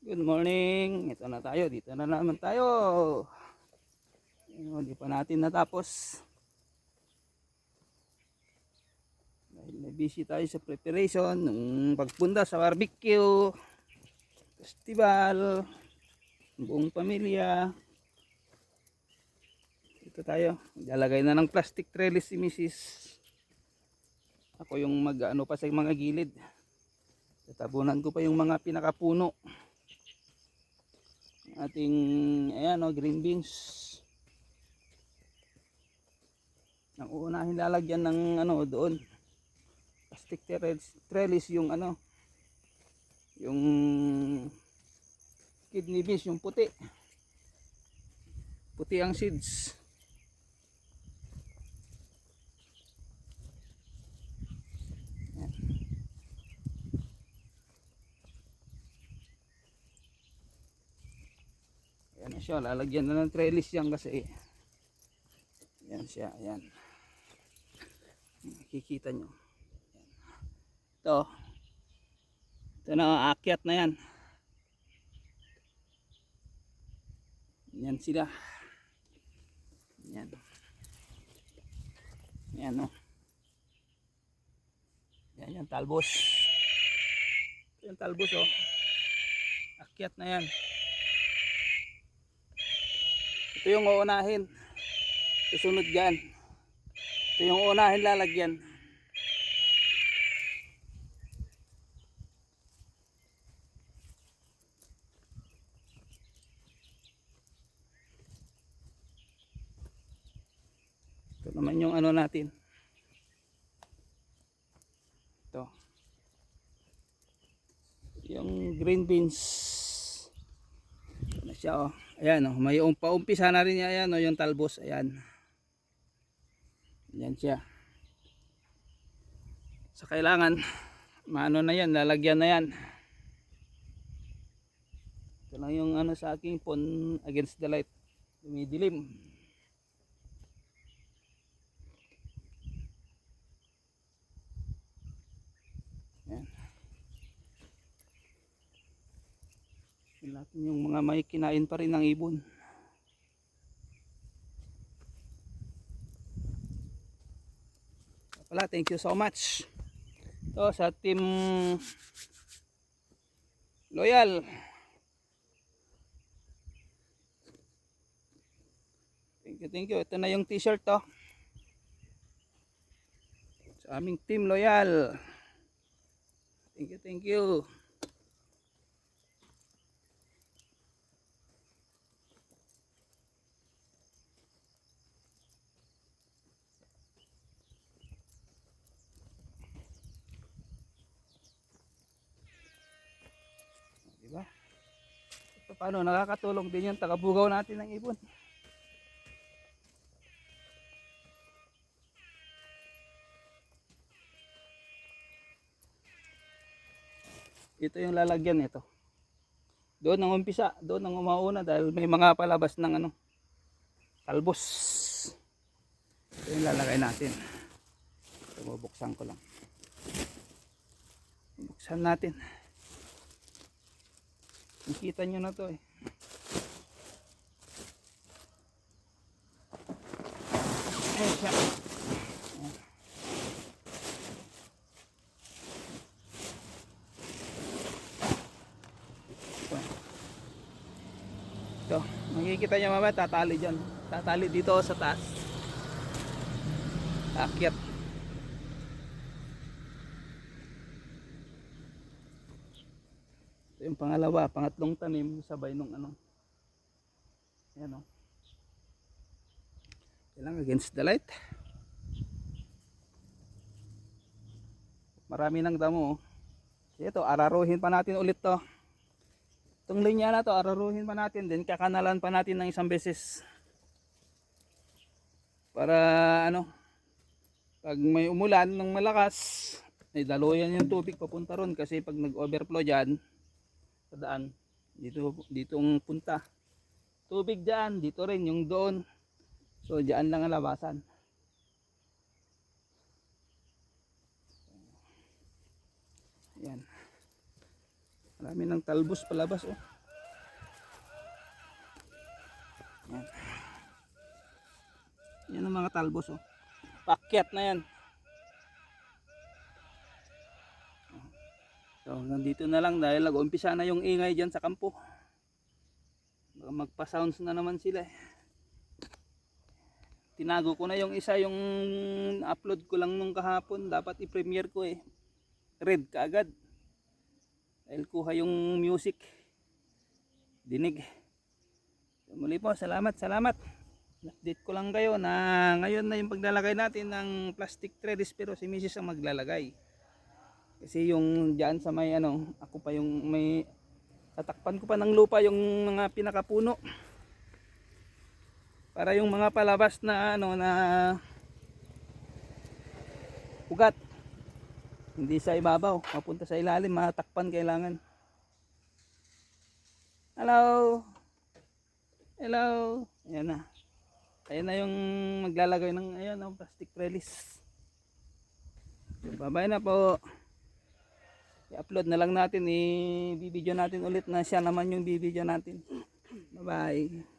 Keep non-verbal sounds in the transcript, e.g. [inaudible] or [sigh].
Good morning. Ito na tayo. Dito na naman tayo. Hindi pa natin natapos. Dahil na busy tayo sa preparation ng pagpunta sa barbecue, festival, buong pamilya. Dito tayo. Lalagay na ng plastic trellis si Mrs. Ako yung mag ano pa sa mga gilid. Tatabunan ko pa yung mga pinakapuno ating ayan o green beans. Ang uunahin lalagyan ng ano doon. Plastic trellis yung ano yung kidney beans yung puti. Puti ang seeds Na siya, lalagyan na ng trellis yan kasi. Ayan siya, ayan. Makikita nyo. Ito. Ito na, aakyat na yan. Yan sila. Yan. Yan o. Yan yan, talbos. Ito yung talbos o. Akyat na yan. Ito yung uunahin. Susunod dyan. Ito yung uunahin lalagyan. Ito naman yung ano natin. Ito. Yung green beans. Ito na siya oh. Ayan oh, may um, paumpisa na rin niya ayan oh, yung talbos, ayan. Ayan siya. Sa kailangan maano na yan, lalagyan na yan. Ito lang yung ano sa aking phone against the light. Dumidilim. Tingnan natin yung mga may kinain pa rin ng ibon. Pala, thank you so much. Ito sa team Loyal. Thank you, thank you. Ito na yung t-shirt to. Sa aming team Loyal. Thank you, thank you. Diba? So, paano nakakatulong din yung tagabugaw natin ng ibon. Ito yung lalagyan nito. Doon ang umpisa, doon ang umauna dahil may mga palabas ng ano, talbos. Ito yung lalagay natin. Ito, bubuksan ko lang. Buksan natin. Nakita nyo na to eh. Ayan siya. Ito. Makikita nyo mamaya tatali dyan. Tatali dito sa taas. Akyat. Yung pangalawa, pangatlong tanim sabay nung ano. Ayan o. Kailangan against the light. Marami ng damo. oh. Ito, araruhin pa natin ulit to. Itong linya na to, araruhin pa natin din. Kakanalan pa natin ng isang beses. Para ano, pag may umulan ng malakas, ay daluyan yung tubig papunta ron kasi pag nag-overflow dyan, sa daan dito ditong punta tubig diyan dito rin yung doon so diyan lang ang labasan yan Marami ng talbos palabas oh. Yan. Yan ang mga talbos oh. Pakyat na yan. So, nandito na lang dahil nag-umpisa na yung ingay dyan sa kampo. Baka magpa-sounds na naman sila eh. Tinago ko na yung isa yung upload ko lang nung kahapon. Dapat i-premiere ko eh. Red kaagad. Dahil kuha yung music. Dinig. So, muli po, salamat, salamat. Update ko lang kayo na ngayon na yung paglalagay natin ng plastic trellis pero si Mrs. ang maglalagay. Kasi yung diyan sa may ano, ako pa yung may tatakpan ko pa ng lupa yung mga pinakapuno. Para yung mga palabas na ano na ugat hindi sa ibabaw, mapunta sa ilalim, matakpan kailangan. Hello. Hello. Ayan na. Ayan na yung maglalagay ng ayan, ng plastic trellis. Bye-bye na po i-upload na lang natin i-video natin ulit na siya naman yung video natin. [clears throat] Bye bye